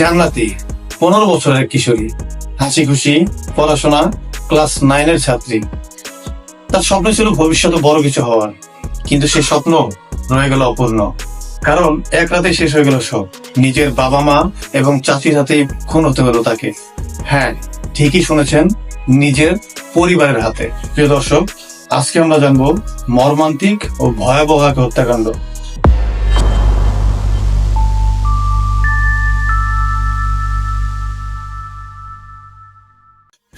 জান্নাতি পনেরো বছরের কিশোরী হাসি খুশি পড়াশোনা, ক্লাস নাইনের ছাত্রী। তার স্বপ্ন ছিল ভবিষ্যতে বড় কিছু হওয়ার, কিন্তু সে স্বপ্ন রয়ে গেল অপূর্ণ। কারণ এক রাতে শেষ হয়ে গেল সব। নিজের বাবা মা এবং চাচির হাতেই খুন হতে হলো তাকে। হ্যাঁ ঠিকই শুনেছেন, নিজের পরিবারের হাতে। প্রিয় দর্শক, আজকে আমরা জানব মর্মান্তিক ও ভয়াবহ এক হত্যাকাণ্ড।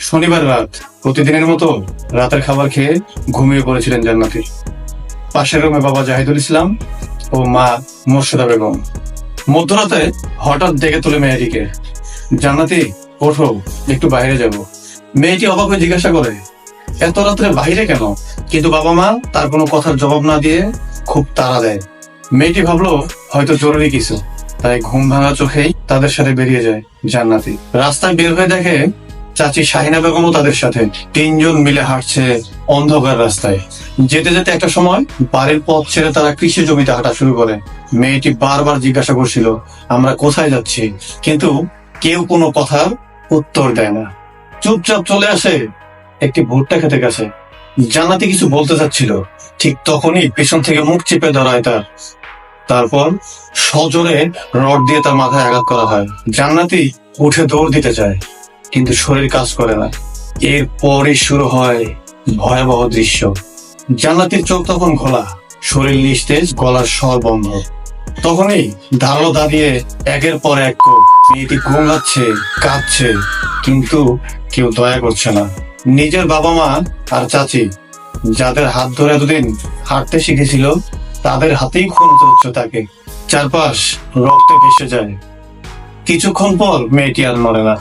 শনিবার রাত, প্রতিদিনের মতো রাতের খাবার খেয়ে ঘুমিয়ে পড়েছিলেন জান্নাতি পাশের রুমে বাবা জাহিদুল ইসলাম ও মা মোর্শেদা বেগম। মধ্যরাতে হঠাৎ ডেকে তুলে মেয়েটিকে। জান্নাতি, ওঠো, একটু বাইরে যাব। মেয়েটি অবাক হয়ে জিজ্ঞাসা করে, এত রাত্রে বাইরে কেন? কিন্তু বাবা মা তার কোনো কথার জবাব না দিয়ে খুব তাড়া দেয়। মেয়েটি ভাবলো, হয়তো জরুরি কিছু। তাই ঘুম ভাঙা চোখেই তাদের সাথে বেরিয়ে যায় জান্নাতি। রাস্তায় বের হয়ে দেখে চাচি শাহিনা বেগমও তাদের সাথে তিনজন মিলে হাঁটছে অন্ধকার রাস্তায়। যেতে যেতে একটা সময় বাড়ির পথ ছেড়ে তারা কৃষি জমিতে হাঁটা শুরু করে। মেয়েটি বারবার জিজ্ঞাসা করছিল, আমরা কোথায় যাচ্ছি? কিন্তু কেউ কোনো কথার উত্তর দেয় না। চুপচাপ চলে আসে একটি ভুট্টা খেতে গেছে জান্নাতি কিছু বলতে চাচ্ছিল। ঠিক তখনই পেছন থেকে মুখ চেপে ধরায় তার। তারপর সজোরে রড দিয়ে তার মাথায় আঘাত করা হয়। জান্নাতি উঠে দৌড় দিতে চায়। কিন্তু শরীর কাজ করে না। এরপরই শুরু হয় ভয়াবহ দৃশ্য। জান্নাতির চোখ তখন খোলা, শরীর নিস্তেজ, গলার স্বর বন্ধ। তখনই ধারালো দাঁড়িয়ে একের পর এক। মেয়েটি ঘুমাচ্ছে কাঁদছে কিন্তু কেউ দয়া করছে না। নিজের বাবা মা আর চাচি, যাদের হাত ধরে এতদিন হাঁটতে শিখেছিল, তাদের হাতেই খুন হচ্ছে তাকে। চারপাশ রক্তে ভেসে যায়। কিছুক্ষণ পর মেয়েটি আর মরে না।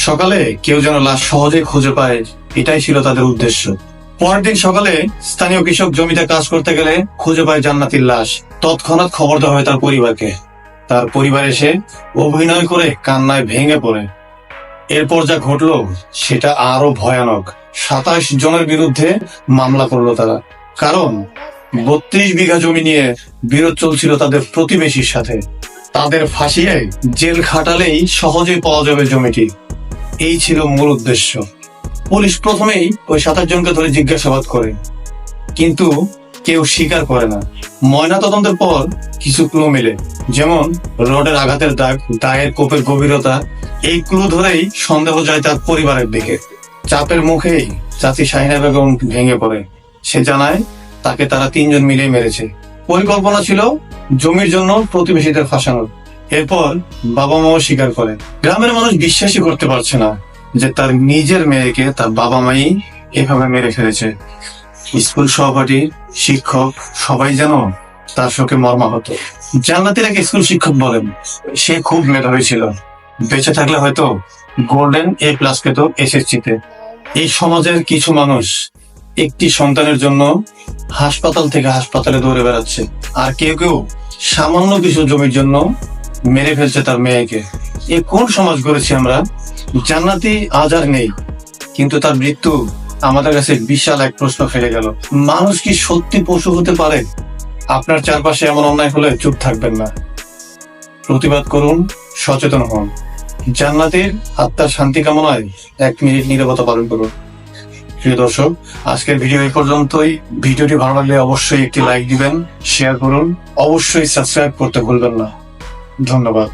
সকালে কেউ যেন লাশ সহজে খুঁজে পায়, এটাই ছিল তাদের উদ্দেশ্য। পরের দিন সকালে স্থানীয় কৃষক জমিতে কাজ করতে গেলে খুঁজে পায় জান্নাতির লাশ। তৎক্ষণাৎ খবর দেওয়া হয় তার পরিবারকে। তার পরিবার এসে অভিনয় করে কান্নায় ভেঙে পড়ে। এরপর যা ঘটলো, সেটা আরও ভয়ানক। সাতাশ জনের বিরুদ্ধে মামলা করল তারা। কারণ বত্রিশ বিঘা জমি নিয়ে বিরোধ চলছিল তাদের প্রতিবেশীর সাথে। তাদের ফাঁসিয়ে জেল খাটালেই সহজেই পাওয়া যাবে জমিটি। এই ছিল মূল উদ্দেশ্য। পুলিশ প্রথমেই ওই সাতাশ জনকে ধরে জিজ্ঞাসাবাদ করে। কিন্তু কেউ স্বীকার করে না। ময়না তদন্তের পর কিছু ক্লু মিলে। যেমন রডের আঘাতের দাগ, দায়ের কোপের গভীরতা, এই ক্লু ধরেই সন্দেহ যায় তার পরিবারের দিকে। চাপের মুখেই চাচি শাহিনা বেগম ভেঙে পড়ে। সে জানায় তাকে তারা তিনজন মিলে মেরেছে। পরিকল্পনা ছিল জমির জন্য প্রতিবেশীদের ফাঁসানোর। এরপর বাবা মাও স্বীকার করে গ্রামের মানুষ বিশ্বাসই করতে পারছে না যে তার নিজের মেয়েকে তার বাবা মাই এভাবে মেরে ফেলেছে। স্কুল সহপাঠী, শিক্ষক, সবাই যেন তার শোকে মর্মাহত। জান্নাতির এক স্কুল শিক্ষক বলেন, সে খুব মেধাবী ছিল। বেঁচে থাকলে হয়তো গোল্ডেন এ প্লাস পেত এসএসসিতে। এই সমাজের কিছু মানুষ একটি সন্তানের জন্য হাসপাতাল থেকে হাসপাতালে দৌড়ে বেড়াচ্ছে। আর কেউ কেউ সামান্য কিছু জমির জন্য মেরে ফেলছে তার মেয়েকে। এ কোন সমাজ গড়েছি আমরা? জান্নাতি আজ আর নেই। কিন্তু তার মৃত্যু আমাদের কাছে বিশাল এক প্রশ্ন ফেলে গেল। মানুষ কি সত্যি পশু হতে পারে? আপনার চারপাশে এমন অন্যায় হলে চুপ থাকবেন না। প্রতিবাদ করুন, সচেতন হন। জান্নাতের আত্মার শান্তি কামনায় এক মিনিট নীরবতা পালন করুন। প্রিয় দর্শক, আজকের ভিডিও এই পর্যন্তই। ভিডিওটি ভালো লাগলে অবশ্যই একটি লাইক দিবেন, শেয়ার করুন। অবশ্যই সাবস্ক্রাইব করতে ভুলবেন না। ধন্যবাদ।